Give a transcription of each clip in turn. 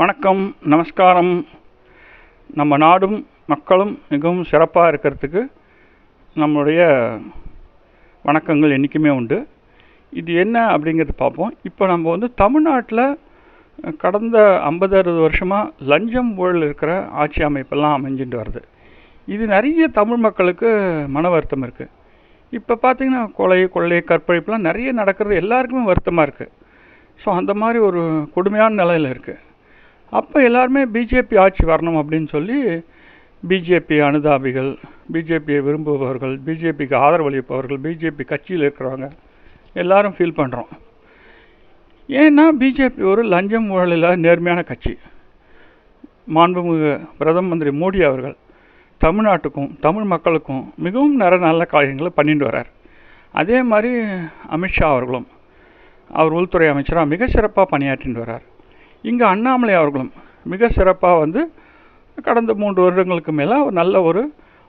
வணக்கம் நமஸ்காரம். நம்ம நாடும் மக்களும் மிகவும் சிறப்பாக இருக்கிறதுக்கு நம்மளுடைய வணக்கங்கள் என்றைக்குமே உண்டு. இது என்ன அப்படிங்கிறது பார்ப்போம். இப்போ நம்ம வந்து தமிழ்நாட்டில் கடந்த ஐம்பது அறுபது வருஷமாக லஞ்சம் ஊழல் இருக்கிற ஆட்சி அமைப்பெல்லாம் அமைஞ்சிட்டு வருது. இது நிறைய தமிழ் மக்களுக்கு மன வருத்தம் இருக்குது இப்போ பார்த்திங்கன்னா கொலை கொள்ளை கற்பழிப்புலாம் நிறைய நடக்கிறது எல்லாருக்குமே வருத்தமாக இருக்குது ஸோ அந்த மாதிரி ஒரு கொடுமையான நிலையில் இருக்குது அப்போ எல்லாருமே பிஜேபி ஆட்சி வரணும் அப்படின்னு சொல்லி பிஜேபி அனுதாபிகள் பிஜேபியை விரும்புபவர்கள் பிஜேபிக்கு ஆதரவளிப்பவர்கள் பிஜேபி கட்சியில் இருக்கிறவங்க எல்லாரும் ஃபீல் பண்ணுறோம் ஏன்னா பிஜேபி ஒரு லஞ்சம் ஊழலில் நேர்மையான கட்சி. மாண்புமிகு பிரதம மந்திரி மோடி அவர்கள் தமிழ்நாட்டுக்கும் தமிழ் மக்களுக்கும் மிகவும் நிற நல்ல காரியங்களை பண்ணிட்டு வரார் அதே மாதிரி அமித்ஷா அவர்களும் அவர் உள்துறை அமைச்சராக மிக சிறப்பாக பணியாற்றிட்டு வரார் இங்கே அண்ணாமலை அவர்களும் மிக சிறப்பாக வந்து கடந்த மூன்று வருடங்களுக்கு மேலே ஒரு நல்ல ஒரு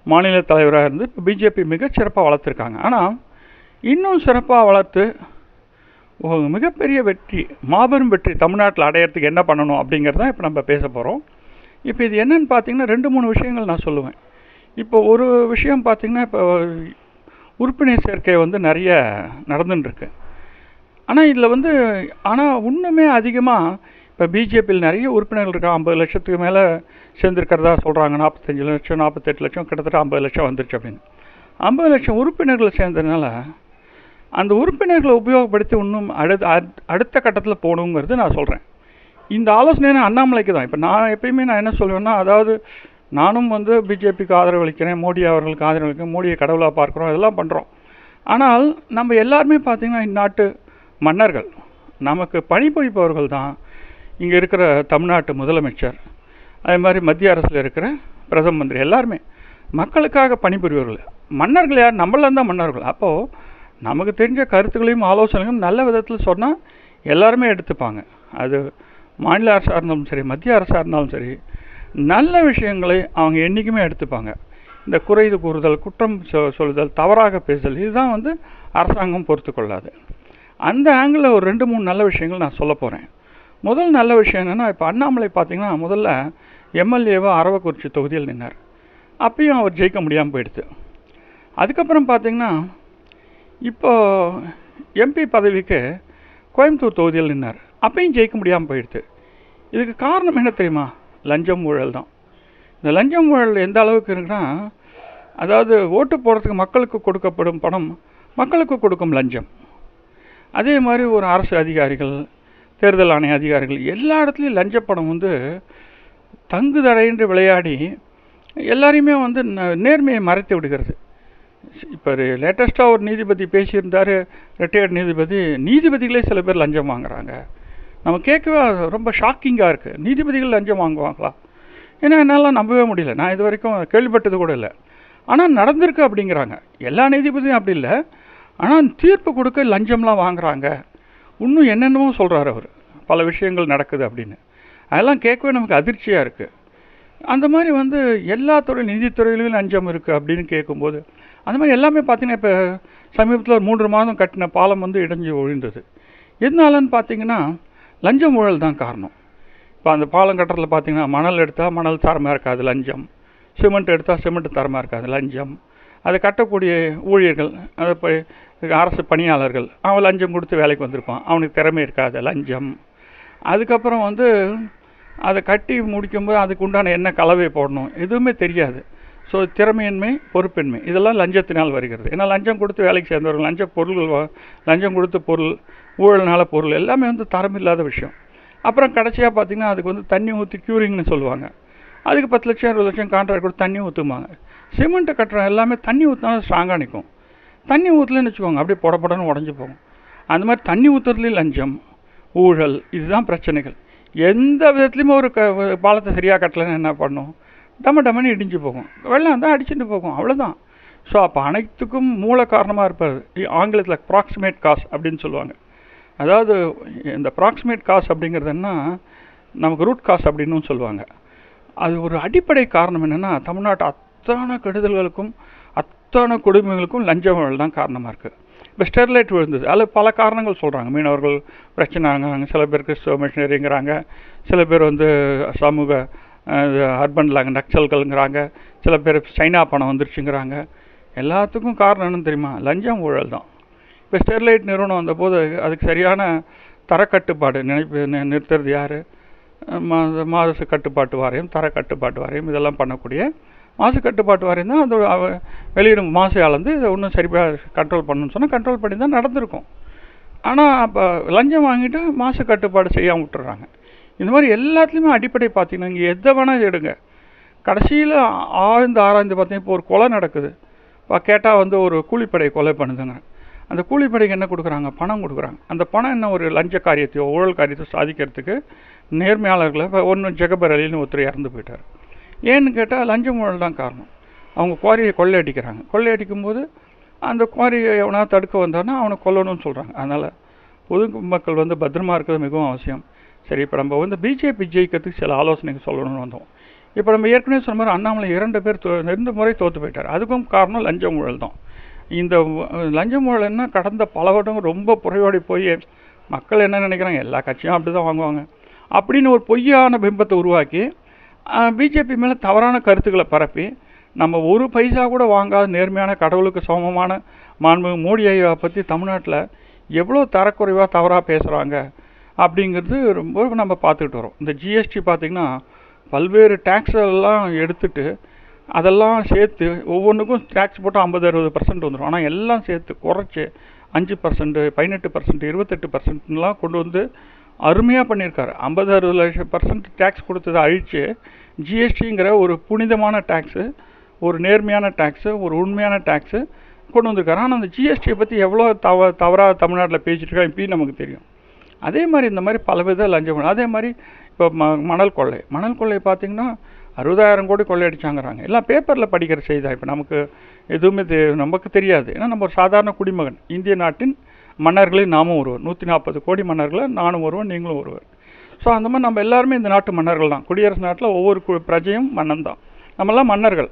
மாநில தலைவராக இருந்து இப்போ பிஜேபி மிக சிறப்பாக வளர்த்துருக்காங்க. ஆனால் இன்னும் சிறப்பாக வளர்த்து மிகப்பெரிய வெற்றி மாபெரும் வெற்றி தமிழ்நாட்டில் அடையிறதுக்கு என்ன பண்ணணும் அப்படிங்கிறத இப்போ நம்ம பேச போகிறோம் இப்போ இது என்னன்னு பார்த்தீங்கன்னா ரெண்டு மூணு விஷயங்கள் நான் சொல்லுவேன். இப்போ ஒரு விஷயம் பார்த்தீங்கன்னா இப்போ உறுப்பினர் சேர்க்கை வந்து நிறைய நடந்துட்டுருக்கு ஆனால் இதில் வந்து ஆனால் இன்னுமே அதிகமாக இப்போ பிஜேபியில் நிறைய உறுப்பினர்கள் இருக்கா? ஐம்பது லட்சத்துக்கு மேலே சேர்ந்துருக்கிறதா சொல்கிறாங்க நாற்பத்தஞ்சு லட்சம் நாற்பத்தெட்டு லட்சம் கிட்டத்தட்ட ஐம்பது லட்சம் வந்துருச்சு அப்படின்னு. ஐம்பது லட்சம் உறுப்பினர்கள் சேர்ந்ததுனால அந்த உறுப்பினர்களை உபயோகப்படுத்தி இன்னும் அடுத்த அடுத்த கட்டத்தில் போகணுங்கிறது நான் சொல்கிறேன் இந்த ஆலோசனை அண்ணாமலைக்கு தான். இப்போ நான் எப்பயுமே நான் என்ன சொல்லுவேன்னா அதாவது நானும் வந்து பிஜேபிக்கு ஆதரவு அளிக்கிறேன் மோடி அவர்களுக்கு ஆதரவு அளிக்கிறேன் மோடியை கடவுளாக பார்க்குறோம் இதெல்லாம் பண்ணுறோம் ஆனால் நம்ம எல்லாருமே பார்த்திங்கன்னா இந்நாட்டு மன்னர்கள். நமக்கு பணிபுரிப்பவர்கள் தான். இங்கே இருக்கிற தமிழ்நாட்டு முதலமைச்சர் அதே மாதிரி மத்திய அரசில் இருக்கிற பிரதம மந்திரி எல்லாருமே மக்களுக்காக பணிபுரியவர்கள் மன்னர்கள் யார்? நம்மளாம் தான் மன்னர்கள். அப்போது நமக்கு தெரிஞ்ச கருத்துக்களையும் ஆலோசனைகளும் நல்ல விதத்தில் சொன்னால் எல்லாருமே எடுத்துப்பாங்க. அது மாநில அரசாக இருந்தாலும் சரி மத்திய அரசாக இருந்தாலும் சரி நல்ல விஷயங்களை அவங்க என்றைக்குமே எடுத்துப்பாங்க. இந்த குறைது கூறுதல் குற்றம் சொல்லுதல் தவறாக பேசுதல் இதுதான் வந்து அரசாங்கம் பொறுத்து கொள்ளாது அந்த ஆங்கிளில் ஒரு ரெண்டு மூணு நல்ல விஷயங்கள் நான் சொல்ல போகிறேன் முதல் நல்ல விஷயம் என்னென்னா இப்போ அண்ணாமலை பார்த்தீங்கன்னா முதல்ல எம்எல்ஏவாக அரவக்குறிச்சி தொகுதியில் நின்னார். அப்பயும் அவர் ஜெயிக்க முடியாமல் போயிடுது அதுக்கப்புறம் பார்த்தீங்கன்னா இப்போ எம்பி பதவிக்கு கோயம்புத்தூர் தொகுதியில் நின்னார். அப்பயும் ஜெயிக்க முடியாமல் போயிடுது இதுக்கு காரணம் என்ன தெரியுமா? லஞ்சம் ஊழல் தான். இந்த லஞ்சம் ஊழல் எந்த அளவுக்கு இருக்குன்னா அதாவது ஓட்டு போடுறதுக்கு மக்களுக்கு கொடுக்கப்படும் பணம் மக்களுக்கு கொடுக்கும் லஞ்சம். அதே மாதிரி ஒரு அரசு அதிகாரிகள் தேர்தல் ஆணைய அதிகாரிகள் எல்லா இடத்துலையும் லஞ்ச பணம் வந்து தங்கு தடையின்றி விளையாடி எல்லாரையுமே வந்து நேர்மையை மறைத்து விடுகிறது. இப்போ லேட்டஸ்ட்டாக ஒரு நீதிபதி பேசியிருந்தார் ரிட்டையர்ட் நீதிபதி. நீதிபதிகளே சில பேர் லஞ்சம் வாங்குறாங்க. நம்ம கேட்கவே ரொம்ப ஷாக்கிங்காக இருக்குது நீதிபதிகள் லஞ்சம் வாங்குவாங்களா? ஏன்னா என்னால் நம்பவே முடியல. நான் இது வரைக்கும் கேள்விப்பட்டது கூட இல்லை. ஆனால் நடந்திருக்கு அப்படிங்கிறாங்க. எல்லா நீதிபதியும் அப்படி இல்லை. ஆனால் தீர்ப்பு கொடுக்க லஞ்சம்லாம் வாங்குறாங்க. இன்னும் என்னென்னமோ சொல்கிறார் அவர். பல விஷயங்கள் நடக்குது அப்படின்னு. அதெல்லாம் கேட்கவே நமக்கு அதிர்ச்சியாக இருக்குது அந்த மாதிரி வந்து எல்லா துறை நிதித்துறையிலும் லஞ்சம் இருக்குது அப்படின்னு கேட்கும்போது அந்த மாதிரி எல்லாமே பார்த்தீங்கன்னா இப்போ சமீபத்தில் ஒரு மூன்று மாதம் கட்டின பாலம் வந்து இடைஞ்சு ஒழிந்தது. எதனாலன்னு பார்த்தீங்கன்னா லஞ்சம் ஊழல் தான் காரணம். இப்போ அந்த பாலம் கட்டுறதுல பார்த்தீங்கன்னா மணல் எடுத்தால் மணல் தரமாக இருக்காது லஞ்சம். சிமெண்ட் எடுத்தால் சிமெண்ட் தரமாக இருக்காது லஞ்சம். அதை கட்டக்கூடிய ஊழியர்கள் அதை இப்போ அரசு பணியாளர்கள் அவன் லஞ்சம் கொடுத்து வேலைக்கு வந்திருப்பான். அவனுக்கு திறமை இருக்காது லஞ்சம். அதுக்கப்புறம் வந்து அதை கட்டி முடிக்கும்போது அதுக்கு உண்டான என்ன கலவை போடணும். எதுவுமே தெரியாது. ஸோ திறமையின்மை பொறுப்பின்மை இதெல்லாம் லஞ்சத்தினால் வருகிறது. ஏன்னா லஞ்சம் கொடுத்து வேலைக்கு சேர்ந்தவர்கள் லஞ்ச பொருள் லஞ்சம் கொடுத்த பொருள் ஊழல்னால பொருள் எல்லாமே வந்து தரம் இல்லாத விஷயம். அப்புறம் கடைசியாக பார்த்தீங்கன்னா அதுக்கு வந்து தண்ணி ஊற்றி க்யூரிங்னு சொல்லுவாங்க. அதுக்கு பத்து லட்சம் இருபது லட்சம் கான்ட்ராக்ட் கொடுத்து தண்ணி ஊற்றுமாங்க சிமெண்ட்டை கட்டுற எல்லாமே தண்ணி ஊற்றினா ஸ்ட்ராங்காக நிற்கும் தண்ணி ஊற்றலன்னு வச்சுக்கோங்க அப்படியே பொட புடன்னு உடஞ்சி போகும். அந்த மாதிரி தண்ணி ஊற்றுறதுலேயே லஞ்சம் ஊழல் இதுதான் பிரச்சனைகள். எந்த விதத்துலையுமே ஒரு க பாலத்தை சரியாக கட்டலைன்னு என்ன பண்ணும்? டம டமன்னு இடிஞ்சு போகும். வெள்ளம் தான் அடிச்சுட்டு போகும் அவ்வளோதான் ஸோ அப்போ அனைத்துக்கும் மூல காரணமாக இருப்பார். ஆங்கிலத்தில் ப்ராக்சிமேட் காஸ் அப்படின்னு சொல்லுவாங்க. அதாவது இந்த ப்ராக்சிமேட் காஸ் அப்படிங்கிறதுன்னா நமக்கு ரூட் காஸ் அப்படின்னு சொல்லுவாங்க. அது ஒரு அடிப்படை காரணம் என்னென்னா தமிழ்நாட்டு அத்தனை கெடுதல்களுக்கும் அத்தனை கொடுமைகளுக்கும் லஞ்ச ஊழல் தான் காரணமாக இருக்குது இப்போ ஸ்டெர்லைட் விழுந்தது. அதில் பல காரணங்கள் சொல்கிறாங்க மீனவர்கள் பிரச்சனைங்க சில பேர் கிறிஸ்துவ மிஷினரிங்கிறாங்க. சில பேர் வந்து சமூக அர்பன் நக்சல்கள்ங்கிறாங்க. சில பேர் சைனா பணம் வந்துருச்சுங்கிறாங்க. எல்லாத்துக்கும் காரணம் என்னன்னு தெரியுமா? லஞ்சம் ஊழல் தான். இப்போ ஸ்டெர்லைட் நிறுவனம் வந்தபோது அதுக்கு சரியான தரக்கட்டுப்பாடு நினைப்பு நிறுத்துறது யார்? மாத கட்டுப்பாட்டு வாரியம் தர கட்டுப்பாட்டு வாரியம் இதெல்லாம் பண்ணக்கூடிய மாசு கட்டுப்பாட்டு வாரியம் தான் அந்த வெளியிடும் மாசு அளந்து இதை இன்னும் சரியாக கண்ட்ரோல் பண்ணணும்னு சொன்னால் கண்ட்ரோல் பண்ணி தான் நடந்திருக்கும். ஆனால் அப்போ லஞ்சம் வாங்கிட்டு மாசு கட்டுப்பாடு செய்யாமல் விட்டுறாங்க. இந்த மாதிரி எல்லாத்துலேயுமே அடிப்படை பார்த்தீங்கன்னா இங்கே எதை வேணால் எடுங்க. கடைசியில் ஆழ்ந்து ஆராய்ந்து பார்த்தீங்கன்னா இப்போ ஒரு கொலை நடக்குது. இப்போ கேட்டால் வந்து ஒரு கூலிப்படை கொலை பண்ணுதுங்க. அந்த கூலிப்படைக்கு என்ன கொடுக்குறாங்க? பணம் கொடுக்குறாங்க. அந்த பணம் என்ன ஒரு லஞ்ச காரியத்தையோ ஊழல் காரியத்தையோ சாதிக்கிறதுக்கு நேர்மையாளர்களை இப்போ ஒன்று ஜெகபர் அலின்னு ஒருத்தர் இறந்து போயிட்டார். ஏன்னு கேட்டால் லஞ்சம் ஊழல் தான் காரணம். அவங்க குவாரியை கொள்ளையடிக்கிறாங்க. கொள்ளையடிக்கும் போது அந்த குவாரியை எவனா தடுக்க வந்தான்னா அவனை கொல்லணும்னு சொல்கிறாங்க அதனால் பொது மக்கள் வந்து பத்திரமா இருக்கிறது மிகவும் அவசியம். சரி இப்போ நம்ம வந்து பிஜேபி ஜெயிக்கிறதுக்கு சில ஆலோசனைகள் சொல்லணும்னு வந்தோம். இப்போ நம்ம ஏற்கனவே சொன்ன மாதிரி அண்ணாமலை இரண்டு பேர் தோ- ரெண்டு முறை தோற்று போயிட்டார். அதுக்கும் காரணம் லஞ்சம் ஊழல் தான் இந்த லஞ்சம் லஞ்ச ஊழல் என்ன கடந்த பல வருடம் ரொம்ப புறையோடி போய் மக்கள் என்ன நினைக்கிறாங்க? எல்லா கட்சியும் அப்படி தான் வாங்குவாங்க. அப்படின்னு ஒரு பொய்யான பிம்பத்தை உருவாக்கி பிஜேபி மேலே தவறான கருத்துக்களை பரப்பி நம்ம ஒரு பைசா கூட வாங்காத நேர்மையான கடவுளுக்கு சமமான மாண்பு மோடி ஐயாவை பற்றி தமிழ்நாட்டில் எவ்வளோ தரக்குறைவாக தவறாக பேசுகிறாங்க அப்படிங்கிறது ரொம்ப நம்ம பார்த்துக்கிட்டு வரோம். இந்த ஜிஎஸ்டி பார்த்திங்கன்னா பல்வேறு டேக்ஸெல்லாம் எடுத்துட்டு அதெல்லாம் சேர்த்து ஒவ்வொன்றுக்கும் டேக்ஸ் போட்டு ஐம்பது அறுபது பர்சன்ட் வந்துடும் ஆனால் எல்லாம் சேர்த்து குறைச்சி அஞ்சு பர்சன்ட்டு பதினெட்டு பர்சன்ட் இருபத்தெட்டு பர்சன்ட்லாம் கொண்டு வந்து அருமையாக பண்ணியிருக்காரு. ஐம்பது அறுபது லட்சம் பர்சன்ட் டேக்ஸ் கொடுத்ததை அழித்து ஜிஎஸ்டிங்கிற ஒரு புனிதமான டேக்ஸு ஒரு நேர்மையான டேக்ஸு ஒரு உண்மையான டேக்ஸு கொண்டு வந்திருக்காரு. ஆனால் அந்த ஜிஎஸ்டியை பற்றி எவ்வளோ தவ தவறாக தமிழ்நாட்டில் பேசிகிட்டு இருக்கா இப்பயும் நமக்கு தெரியும். அதே மாதிரி இந்த மாதிரி பல வித லஞ்சம் அதே மாதிரி இப்போ ம மணல் கொள்ளை. மணல் கொள்ளை பார்த்திங்கன்னா அறுபதாயிரம் கோடி கொள்ளையடிச்சாங்கிறாங்க எல்லாம் பேப்பரில் படிக்கிற செய்தி தான். இப்போ நமக்கு எதுவுமே தெ நமக்கு தெரியாது. ஏன்னா நம்ம ஒரு சாதாரண குடிமகன். இந்திய நாட்டின் மன்னர்களில் நாமும் ஒருவர். நூற்றி நாற்பது கோடி மன்னர்களில் நானும் ஒருவர் நீங்களும் ஒருவர். ஸோ அந்த மாதிரி நம்ம எல்லாருமே இந்த நாட்டு மன்னர்கள் தான். குடியரசு நாட்டில் ஒவ்வொரு பிரஜையும் மன்னன் தான். நம்மெல்லாம் மன்னர்கள்.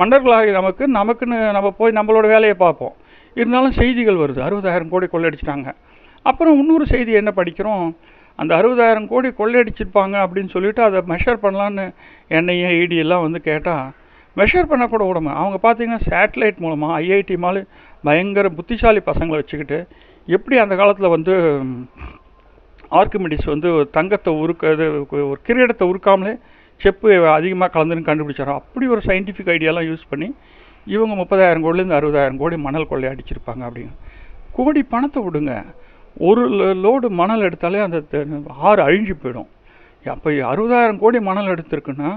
மன்னர்களாகி நமக்கு நமக்குன்னு நம்ம போய் நம்மளோட வேலையை பார்ப்போம். இருந்தாலும் செய்திகள் வருது. அறுபதாயிரம் கோடி கொள்ளையடிச்சிட்டாங்க. அப்புறம் இன்னொரு செய்தி என்ன படிக்கிறோம்? அந்த அறுபதாயிரம் கோடி கொள்ளையடிச்சிருப்பாங்க அப்படின்னு சொல்லிட்டு அதை மெஷர் பண்ணலான்னு என்ஐஏ இடி வந்து கேட்டால் மெஷர் பண்ணக்கூட விடமா அவங்க பார்த்தீங்கன்னா சேட்டலைட் மூலமாக ஐஐடி மாதிரி பயங்கர புத்திசாலி பசங்களை வச்சுக்கிட்டு எப்படி அந்த காலத்தில் வந்து ஆர்கிமிடிஸ் வந்து தங்கத்தை உருக்க இது ஒரு கிரீடத்தை உருக்காமலே செப்பு அதிகமாக கலந்துன்னு கண்டுபிடிச்சாரோ அப்படி ஒரு சயின்டிஃபிக் ஐடியாலாம் யூஸ் பண்ணி இவங்க முப்பதாயிரம் கோடிலேருந்து அறுபதாயிரம் கோடி மணல் கொள்ளை அடிச்சிருப்பாங்க அப்படின்னு. கோடி பணத்தை விடுங்க. ஒரு லோடு மணல் எடுத்தாலே அந்த ஆறு அழிஞ்சு போயிடும். அப்போ அறுபதாயிரம் கோடி மணல் எடுத்திருக்குன்னா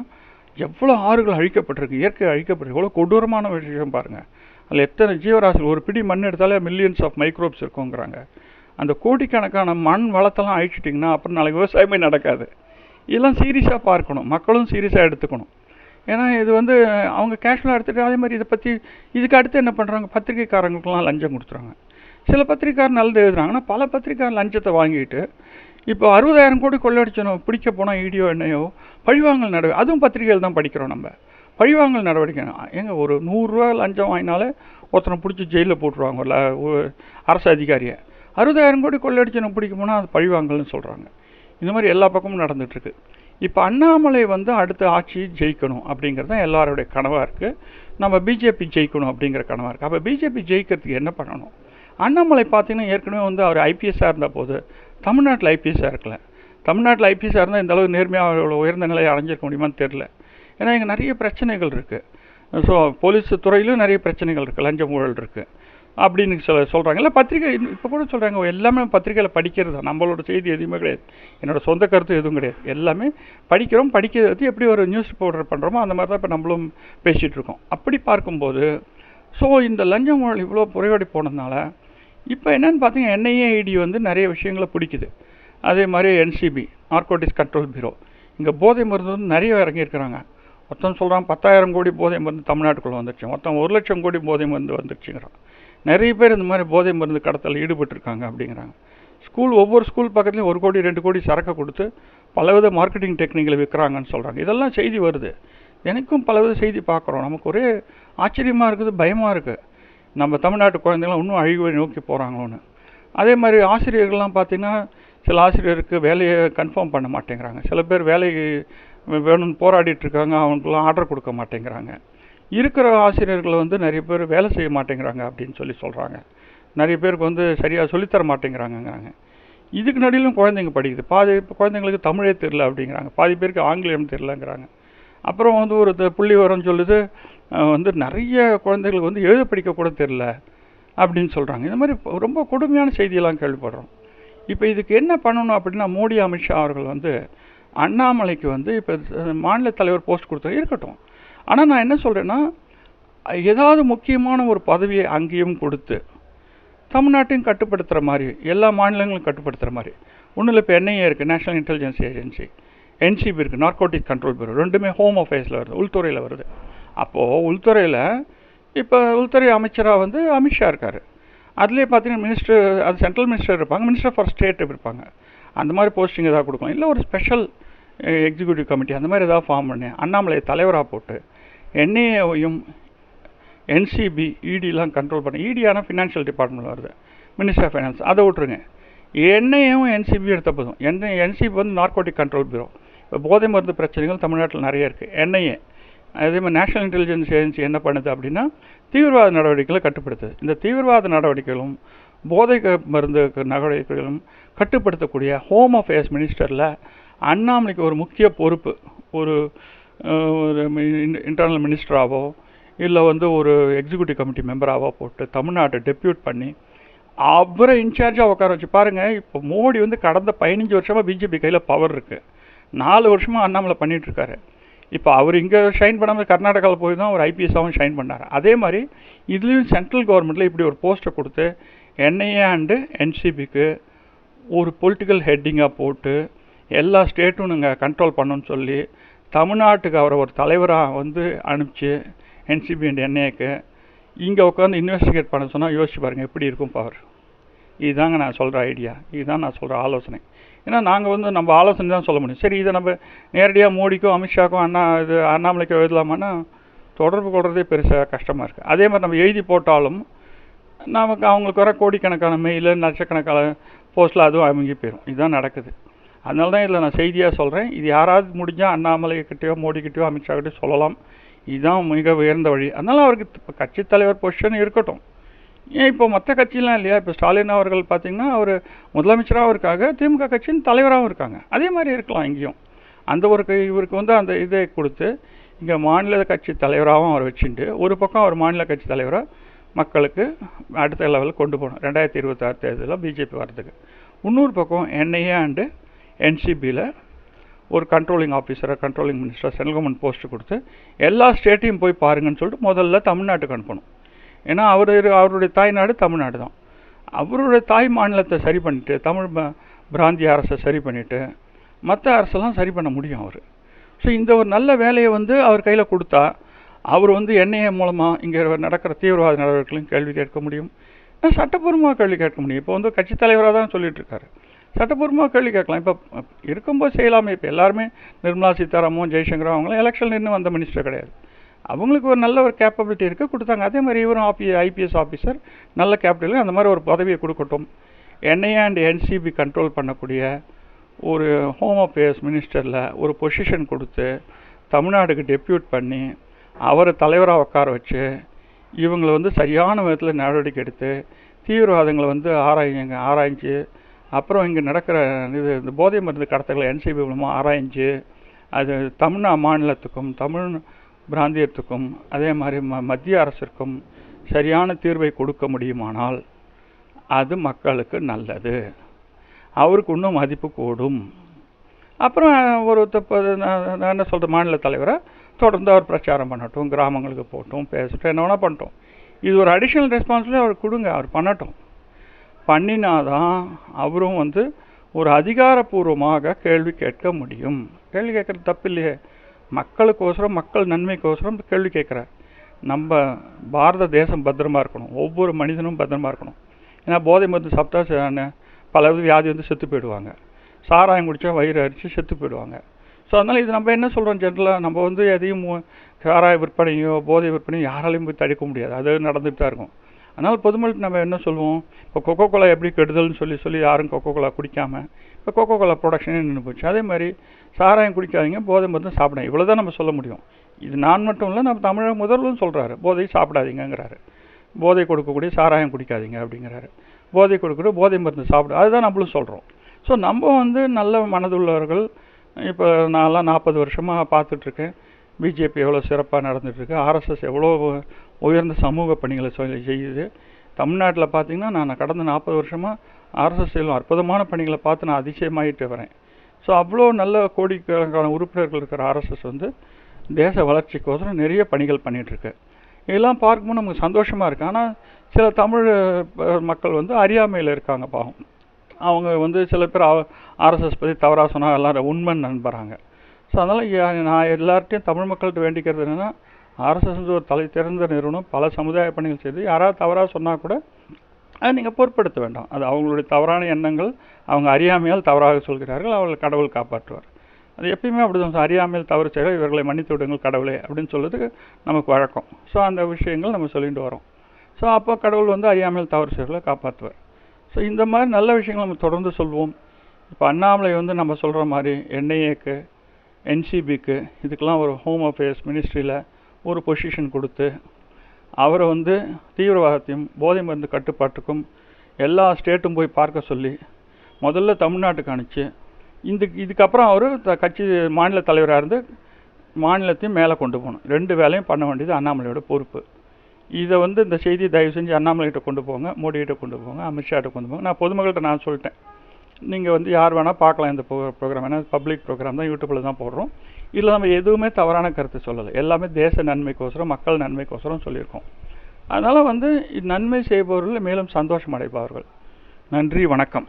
எவ்வளோ ஆறுகள் அழிக்கப்பட்டிருக்கு? இயற்கை அழிக்கப்பட்டிருக்கு. எவ்வளோ கொடூரமான விஷயம் பாருங்கள் அதில் எத்தனை ஜீவராசி ஒரு பிடி மண் எடுத்தாலே மில்லியன்ஸ் ஆஃப் மைக்ரோப்ஸ் இருக்குங்கிறாங்க. அந்த கோடிக்கணக்கான மண் வளத்தெல்லாம் அழிச்சிட்டிங்கன்னா அப்புறம் நாளைக்கு விவசாயமே நடக்காது. இதெல்லாம் சீரியஸாக பார்க்கணும். மக்களும் சீரியஸாக எடுத்துக்கணும். ஏன்னா இது வந்து அவங்க கேஷுவலாக எடுத்துகிட்டு அதே மாதிரி இதை பற்றி இதுக்கு அடுத்து என்ன பண்ணுறாங்க பத்திரிக்கைக்காரங்களுக்கெல்லாம் லஞ்சம் கொடுத்துறாங்க. சில பத்திரிக்கார் நல்லது எழுதுறாங்கன்னா பல பத்திரிக்கார் லஞ்சத்தை வாங்கிட்டு இப்போ அறுபதாயிரம் கோடி கொள்ளையடிச்சணும் பிடிக்க போனால் ஈடியோ என்னையோ பழிவாங்கல் நடவு அதுவும் பத்திரிகையில் தான் படிக்கிறோம் நம்ம. பழிவாங்கல் நடவடிக்கை. ஏங்க ஒரு நூறுரூவா லஞ்சம் வாங்கினாலே ஒருத்தனை பிடிச்சி ஜெயிலில் போட்டுருவாங்க அரசு அதிகாரியை. அறுபதாயிரம் கோடி கொள்ளையடிச்சவனை நம்ம போனால் அது பழிவாங்கல்னு சொல்கிறாங்க இந்த மாதிரி எல்லா பக்கமும் நடந்துகிட்ருக்கு இப்போ அண்ணாமலை வந்து அடுத்த ஆட்சி ஜெயிக்கணும் அப்படிங்கிறது தான் எல்லாருடைய கனவாக இருக்குது நம்ம பிஜேபி ஜெயிக்கணும் அப்படிங்கிற கனவாக இருக்குது அப்போ பிஜேபி ஜெயிக்கிறதுக்கு என்ன பண்ணணும்? அண்ணாமலை பார்த்தீங்கன்னா ஏற்கனவே வந்து அவர் ஐபிஎஸ்ஸாக இருந்த போது தமிழ்நாட்டில் ஐபிஎஸ்ஸாக இருக்கல. தமிழ்நாட்டில் ஐபிஎஸ்ஸாக இருந்தால் இந்த அளவு நேர்மையாக உயர்ந்த நிலையை அடைஞ்சிருக்க முடியுமான்னு தெரில ஏன்னா இங்கே நிறைய பிரச்சனைகள் இருக்குது ஸோ போலீஸ் துறையிலும் நிறைய பிரச்சனைகள் இருக்குது லஞ்சம் ஊழல் இருக்குது அப்படின்னு சில சொல்கிறாங்க இல்லை பத்திரிக்கை இப்போ கூட சொல்கிறாங்க எல்லாமே பத்திரிக்கையில் படிக்கிறது தான். நம்மளோட செய்தி எதுவுமே கிடையாது. என்னோட சொந்த கருத்து எதுவும் கிடையாது. எல்லாமே படிக்கிறோம். படிக்கிறது எப்படி ஒரு நியூஸ் ரிப்போர்ட்டர் பண்ணுறோமோ அந்த மாதிரி தான் இப்போ நம்மளும் பேசிகிட்டு இருக்கோம். அப்படி பார்க்கும்போது ஸோ இந்த லஞ்சம் ஊழல் இவ்வளோ புறையோடி போனதுனால இப்போ என்னென்னு பார்த்தீங்கன்னா என்ஐஏஐடி வந்து நிறைய விஷயங்களை பிடிக்குது. அதே மாதிரி என்சிபி நார்கோட்டிக்ஸ் கண்ட்ரோல் பியூரோ இங்கே போதை மருந்து வந்து நிறைய இறங்கியிருக்கிறாங்க. மொத்தம் சொல்கிறான் பத்தாயிரம் கோடி போதை மருந்து தமிழ்நாட்டுக்குள்ளே வந்துருச்சு. மொத்தம் ஒரு லட்சம் கோடி போதை மருந்து வந்துருச்சுங்கிறான். நிறைய பேர் இந்த மாதிரி போதை மருந்து கடத்தல் ஈடுபட்டிருக்காங்க அப்படிங்கிறாங்க. ஸ்கூல் ஒவ்வொரு ஸ்கூல் பக்கத்துலையும் ஒரு கோடி ரெண்டு கோடி சரக்கு கொடுத்து பலவித மார்க்கெட்டிங் டெக்னிக்கில் விற்கிறாங்கன்னு சொல்கிறாங்க இதெல்லாம் செய்தி வருது. எனக்கும் பலவித செய்தி பார்க்குறோம். நமக்கு ஒரே ஆச்சரியமாக இருக்குது பயமாக இருக்குது நம்ம தமிழ்நாட்டு குழந்தைங்களாம் இன்னும் அழிவை நோக்கி போகிறாங்களோன்னு அதே மாதிரி ஆசிரியர்கள்லாம் பார்த்திங்கன்னா சில ஆசிரியருக்கு வேலையை கன்ஃபார்ம் பண்ண மாட்டேங்கிறாங்க. சில பேர் வேலைக்கு வேணும்னு போராடிட்டு இருக்காங்க அவங்களுக்குலாம் ஆர்டர் கொடுக்க மாட்டேங்கிறாங்க. இருக்கிற ஆசிரியர்களை வந்து நிறைய பேர் வேலை செய்ய மாட்டேங்கிறாங்க அப்படின்னு சொல்லி சொல்கிறாங்க நிறைய பேருக்கு வந்து சரியாக சொல்லித்தர மாட்டேங்கிறாங்கங்கிறாங்க. இதுக்கு நடுவிலும் குழந்தைங்க படிக்குது. பாதி குழந்தைங்களுக்கு தமிழே தெரில அப்படிங்கிறாங்க. பாதி பேருக்கு ஆங்கிலம் தெரிலங்கிறாங்க அப்புறம் வந்து ஒரு த- புள்ளி விவரம் சொல்லுது வந்து நிறைய குழந்தைகளுக்கு வந்து எழுத படிக்க கூட தெரில அப்படின்னு சொல்கிறாங்க இந்த மாதிரி ரொம்ப கொடுமையான செய்தியெல்லாம் கேள்விப்படுறோம். இப்போ இதுக்கு என்ன பண்ணணும் அப்படின்னா மோடி அமித்ஷா அவர்கள் வந்து அண்ணாமலைக்கு வந்து இப்போ மாநில தலைவர் போஸ்ட் கொடுத்தா இருக்கட்டும். ஆனால் நான் என்ன சொல்கிறேன்னா ஏதாவது முக்கியமான ஒரு பதவியை அங்கேயும் கொடுத்து தமிழ்நாட்டையும் கட்டுப்படுத்துகிற மாதிரி எல்லா மாநிலங்களும் கட்டுப்படுத்துகிற மாதிரி. ஒன்றில் இப்போ என்ஐஏ இருக்குது நேஷனல் இன்டெலிஜென்ஸ் ஏஜென்சி என்சிபி இருக்குது நார்கோட்டிக் கண்ட்ரோல் பியூரோ ரெண்டுமே ஹோம் அஃபேர்ஸில் வருது உள்துறையில் வருது. அப்போது உள்துறையில் இப்போ உள்துறை அமைச்சராக வந்து அமித்ஷா இருக்கார். அதுலேயே பார்த்தீங்கன்னா மினிஸ்டர் அது சென்ட்ரல் மினிஸ்டர் இருப்பாங்க மினிஸ்டர் ஃபார் ஸ்டேட் இருப்பாங்க. அந்த மாதிரி போஸ்டிங் ஏதாவது கொடுக்கும் இல்லை ஒரு ஸ்பெஷல் எக்ஸிக்யூட்டிவ் கமிட்டி அந்த மாதிரி ஏதாவது ஃபார்ம் பண்ணி. அண்ணாமலையை தலைவராக போட்டு என்ஏவையும் என்சிபி இடிலாம் கண்ட்ரோல் பண்ணி. இடி ஆனால் ஃபினான்ஷியல் டிபார்ட்மெண்ட் வருது. மினிஸ்டர் ஆஃப் ஃபைனான்ஸ் அதை விட்ருங்க என்னையும் என்சிபி எடுத்த போதும். என்ஐ என்சிபி வந்து நார்கோட்டிக் கண்ட்ரோல் பியூரோ இப்போ போதை மருந்து பிரச்சனைகள் தமிழ்நாட்டில் நிறைய இருக்குது என்ஐஏ அதே மாதிரி நேஷனல் இன்டெலிஜென்ஸ் ஏஜென்சி என்ன பண்ணுது அப்படின்னா தீவிரவாத நடவடிக்கைகளை கட்டுப்படுத்துது. இந்த தீவிரவாத நடவடிக்கைகளும் போதை மருந்து க- கட்டுப்படுத்தக்கூடிய ஹோம் அஃபேர்ஸ் மினிஸ்டரில் அண்ணாமலைக்கு ஒரு முக்கிய பொறுப்பு. ஒரு ஒரு இன்டர்னல் மினிஸ்டராகவோ இல்லை வந்து ஒரு எக்ஸிக்யூட்டிவ் கமிட்டி மெம்பராகவோ போட்டு தமிழ்நாட்டை டெப்யூட் பண்ணி அவரை இன்சார்ஜாக உட்கார வச்சு பாருங்கள் இப்போ மோடி வந்து கடந்த பதினஞ்சு வருஷமாக பிஜேபி கையில் பவர் இருக்குது நாலு வருஷமாக அண்ணாமலை பண்ணிட்டு இருக்காரு. இப்போ அவர் இங்கே ஷைன் பண்ணாமல் கர்நாடகாவில் போய் தான் அவர் ஐபிஎஸ்ஸாகவும் ஷைன் பண்ணார். அதே மாதிரி இதுலேயும் சென்ட்ரல் கவர்மெண்ட்டில் இப்படி ஒரு போஸ்ட்டை கொடுத்து என்ஐஏ அண்டு என்சிபிக்கு ஒரு பொலிட்டிக்கல் ஹெட்டிங்காக போட்டு எல்லா ஸ்டேட்டும் நீங்கள் கண்ட்ரோல் பண்ணணும்னு சொல்லி தமிழ்நாட்டுக்கு அவரை ஒரு தலைவராக வந்து அனுப்பிச்சு என்சிபி அண்ட் என்ஏக்கு இங்கே உட்காந்து இன்வெஸ்டிகேட் பண்ண சொன்னால் யோசிச்சு பாருங்கள் எப்படி இருக்கும் பவர் இதுதாங்க நான் சொல்கிற ஐடியா இதுதான் நான் சொல்கிற ஆலோசனை. ஏன்னா நாங்கள் வந்து நம்ம ஆலோசனை தான் சொல்ல முடியும். சரி இதை நம்ம நேரடியாக மோடிக்கும் அமித்ஷாக்கும் அண்ணா இது அண்ணாமலைக்கும் எழுதலாமான்னா தொடர்பு கொள்கிறதே பெருசாக கஷ்டமாக இருக்குது அதே மாதிரி நம்ம எழுதி போட்டாலும் நமக்கு அவங்களுக்கு வர கோடிக்கணக்கான மெயில் லட்சக்கணக்கான போஸ்ட்டில் அதுவும் அமுங்கி போயிடும் இதுதான் நடக்குது. அதனால தான் இதில் நான் செய்தியாக சொல்கிறேன் இது யாராவது முடிஞ்சால் அண்ணாமலைக்கிட்டேயோ மோடிக்கிட்டேயோ அமித்ஷா சொல்லலாம். இதுதான் மிக உயர்ந்த வழி. அதனால் அவருக்கு இப்போ கட்சித் தலைவர் பொசிஷன் இருக்கட்டும். ஏன் இப்போ மற்ற கட்சியெலாம் இல்லையா? இப்போ ஸ்டாலின் அவர்கள் பார்த்திங்கன்னா அவர் முதலமைச்சராகவும் இருக்காங்க திமுக கட்சியின் தலைவராகவும் இருக்காங்க. அதே மாதிரி இருக்கலாம் இங்கேயும். அந்த ஒரு இவருக்கு வந்து அந்த இதை கொடுத்து இங்கே மாநில கட்சி தலைவராகவும் அவர் வச்சுட்டு ஒரு பக்கம் அவர் மாநில கட்சி தலைவராக மக்களுக்கு அடுத்த லெவலில் கொண்டு போகணும். ரெண்டாயிரத்தி இருபத்தாறு தேர்தலில் பிஜேபி வர்றதுக்கு. இன்னொரு பக்கம் என்ஐஏ அண்டு என்சிபியில் ஒரு controlling ஆஃபீஸரை controlling minister central government post கொடுத்து எல்லா ஸ்டேட்டையும் போய் பாருங்கன்னு சொல்லிட்டு முதல்ல தமிழ்நாட்டுக்கு அனுப்பணும். ஏன்னா அவர் அவருடைய தாய்நாடு தமிழ்நாடு தான் அவருடைய தாய் மாநிலத்தை சரி பண்ணிவிட்டு தமிழ் பிராந்திய அரசை சரி பண்ணிவிட்டு மற்ற அரசெல்லாம் சரி பண்ண முடியும் அவர். ஸோ இந்த ஒரு நல்ல வேலையை வந்து அவர் கையில் கொடுத்தா அவர் வந்து என்ஐஏ மூலமாக இங்கே நடக்கிற தீவிரவாத நடவடிக்கைகளையும் கேள்வி கேட்க முடியும். சட்டப்பூர்வமாக கேள்வி கேட்க முடியும். இப்போ வந்து கட்சித் தலைவராக தான் சொல்லிட்டு இருக்காரு. சட்டப்பூர்வமாக கேள்வி கேட்கலாம். இப்போ இருக்கும்போது செய்யலாமே. இப்போ எல்லாருமே நிர்மலா சீதாராமும் ஜெய்சங்கரும் அவங்களாம் எலெக்ஷன் நின்று வந்த மினிஸ்டர் கிடையாது. அவங்களுக்கு ஒரு நல்ல ஒரு கேப்பபிலிட்டி இருக்குது கொடுத்தாங்க. அதே மாதிரி இவரும் ஆபி ஐபிஎஸ் ஆஃபீஸர் நல்ல கேபிட்டல் அந்த மாதிரி ஒரு பதவியை கொடுக்கட்டும். என்ஐஏ அண்ட் என்சிபி கண்ட்ரோல் பண்ணக்கூடிய ஒரு ஹோம் அஃபேர்ஸ் மினிஸ்டரில் ஒரு பொசிஷன் கொடுத்து தமிழ்நாடுக்கு டெப்யூட் பண்ணி அவரை தலைவராக உட்கார வச்சு இவங்களை வந்து சரியான விதத்தில் நடவடிக்கை எடுத்து தீவிரவாதங்களை வந்து ஆராயுங்க ஆராய்ஞ்சு அப்புறம் இங்கே நடக்கிற இது இந்த போதை மருந்து கடத்தல்களை என்சிபி மூலமாக ஆராய்ஞ்சு அது தமிழ்நா மாநிலத்துக்கும் தமிழ் பிராந்தியத்துக்கும் அதே மாதிரி ம மத்திய அரசிற்கும் சரியான தீர்வை கொடுக்க முடியுமானால் அது மக்களுக்கு நல்லது. அவருக்கு இன்னும் மதிப்பு கூடும். அப்புறம் ஒரு நான் என்ன சொல்கிறது மாநில தலைவரை தொடர்ந்து அவர் பிரச்சாரம் பண்ணட்டும் கிராமங்களுக்கு போட்டும் பேசட்டும் என்ன வேணால் பண்ணட்டும். இது ஒரு அடிஷ்னல் ரெஸ்பான்ஸ்லேயே அவர் கொடுங்க அவர் பண்ணட்டும். பண்ணினாதான் அவரும் வந்து ஒரு அதிகாரப்பூர்வமாக கேள்வி கேட்க முடியும். கேள்வி கேட்குறது தப்பு இல்லையே மக்களுக்கோசரம் மக்கள் நன்மைக்கோசரம் கேள்வி கேட்குறார். நம்ம பாரத தேசம் பத்திரமா இருக்கணும். ஒவ்வொரு மனிதனும் பத்திரமா இருக்கணும். ஏன்னா போதை மருந்து சாப்பிட்டா பல வியாதி வந்து செத்து போயிடுவாங்க. சாராயம் குடித்தா வயிறு அரித்து செத்து போயிடுவாங்க. ஸோ அதனால் இது நம்ம என்ன சொல்கிறோம் ஜென்ரலாக நம்ம வந்து எதையும் சாராய விற்பனையோ போதை விற்பனையோ யாராலையும் போய் தடுக்க முடியாது. அது நடந்துட்டு தான் இருக்கும். அதனால் பொதுமக்கள் நம்ம என்ன சொல்லுவோம்? இப்போ கொக்கோ கோலா எப்படி கெடுதல்னு சொல்லி சொல்லி யாரும் கொக்கோ கோலா குடிக்காமல் இப்போ கொக்கோ கோலா ப்ரொடக்ஷனே நின்று போச்சு. அதே மாதிரி சாராயம் குடிக்காதீங்க போதை மருந்து சாப்பிடுங்க. இவ்வளோ தான் நம்ம சொல்ல முடியும். இது நான் மட்டும் இல்லை நம்ம தமிழக முதல்வரும் சொல்கிறாரு போதை சாப்பிடாதீங்கங்கிறாரு. போதை கொடுக்கக்கூடிய சாராயம் குடிக்காதீங்க அப்படிங்கிறாரு. போதை கொடுக்கக்கூடிய போதை மருந்து சாப்பிடு அதுதான் நம்மளும் சொல்கிறோம் ஸோ நம்ம வந்து நல்ல மனதுள்ளவர்கள் இப்போ நான்லாம் நாற்பது வருஷமாக பார்த்துட்ருக்கேன். பிஜேபி எவ்வளோ சிறப்பாக நடந்துகிட்ருக்கு ஆர்எஸ்எஸ் எவ்வளோ உயர்ந்த சமூக பணிகளை சொல்லி செய்யுது. தமிழ்நாட்டில் பார்த்திங்கன்னா நான் கடந்த நாற்பது வருஷமாக ஆர்எஸ்எஸ் செய்யும் அற்புதமான பணிகளை பார்த்து நான் அதிசயமாயிட்டு வரேன். ஸோ அவ்வளோ நல்ல கோடிக்கணக்கான உறுப்பினர்கள் இருக்கிற ஆர்எஸ்எஸ் வந்து தேச வளர்ச்சிக்கோசரம் நிறைய பணிகள் பண்ணிகிட்ருக்கு இதெல்லாம் பார்க்கும்போது நமக்கு சந்தோஷமாக இருக்குது ஆனால் சில தமிழ் மக்கள் வந்து அறியாமையில் இருக்காங்க பாவம். அவங்க வந்து சில பேர் ஆர்எஸ்எஸ் பற்றி தவறாக சொன்னால் எல்லாரும் உண்மைன்னு நண்பறாங்க ஸோ அதனால் நான் எல்லார்ட்டையும் தமிழ் மக்கள்கிட்ட வேண்டிக்கிறது என்னென்னா ஆர்எஸ்எஸ்ன்ற ஒரு தலை திறந்த நிறுவனம். பல சமுதாய பணிகள் செய்து யாராவது தவறாக சொன்னால் கூட அதை நீங்கள் பொருட்படுத்த வேண்டாம். அது அவங்களுடைய தவறான எண்ணங்கள் அவங்க அறியாமையால் தவறாக சொல்கிறார்கள் அவர்களை கடவுள் காப்பாற்றுவார். அது எப்பயுமே அப்படி தான் அறியாமையில் தவறு செய்கிற இவர்களை மன்னித்து விடுங்கள் கடவுளே அப்படின்னு சொல்கிறது நமக்கு வழக்கம். ஸோ அந்த விஷயங்கள் நம்ம சொல்லிட்டு வரோம். ஸோ அப்போ கடவுள் வந்து அறியாமையில் தவறு செய்வர்களை காப்பாற்றுவார். ஸோ இந்த மாதிரி நல்ல விஷயங்கள் நம்ம தொடர்ந்து சொல்வோம். இப்போ அண்ணாமலை வந்து நம்ம சொல்கிற மாதிரி என்ஐஏக்கு என்சிபிக்கு இதுக்கெல்லாம் ஒரு ஹோம் அஃபேர்ஸ் மினிஸ்ட்ரியில் ஒரு பொசிஷன் கொடுத்து அவரை வந்து தீவிரவாதத்தையும் போதை மருந்து கட்டுப்பாட்டுக்கும் எல்லா ஸ்டேட்டும் போய் பார்க்க சொல்லி முதல்ல தமிழ்நாட்டுக்கு அனுப்பிச்சு இந்த இதுக்கப்புறம் அவர் கட்சி மாநில தலைவராக இருந்து மாநிலத்தையும் மேலே கொண்டு போகணும். ரெண்டு வேலையும் பண்ண வேண்டியது அண்ணாமலையோட பொறுப்பு. இதை வந்து இந்த செய்தி தயவு செஞ்சு அண்ணாமலைகிட்ட கொண்டு போங்க மோடிகிட்ட கொண்டு போங்க அமித்ஷாட்ட கொண்டு போங்க. நான் பொதுமக்கள்கிட்ட நான் சொல்லிட்டேன். நீங்கள் வந்து யார் வேணால் பார்க்கலாம் இந்த ப்ரோக்ராம் ஏன்னா பப்ளிக் ப்ரோக்ராம் தான் யூடியூப்பில் தான் போடுறோம். இதில் நம்ம எதுவுமே தவறான கருத்து சொல்லலை. எல்லாமே தேச நன்மைக்கோசரம் மக்கள் நன்மைக்கோசரம் சொல்லியிருக்கோம். அதனால் வந்து நன்மை செய்பவர்கள் மேலும் சந்தோஷம் அடைப்பார்கள் நன்றி வணக்கம்.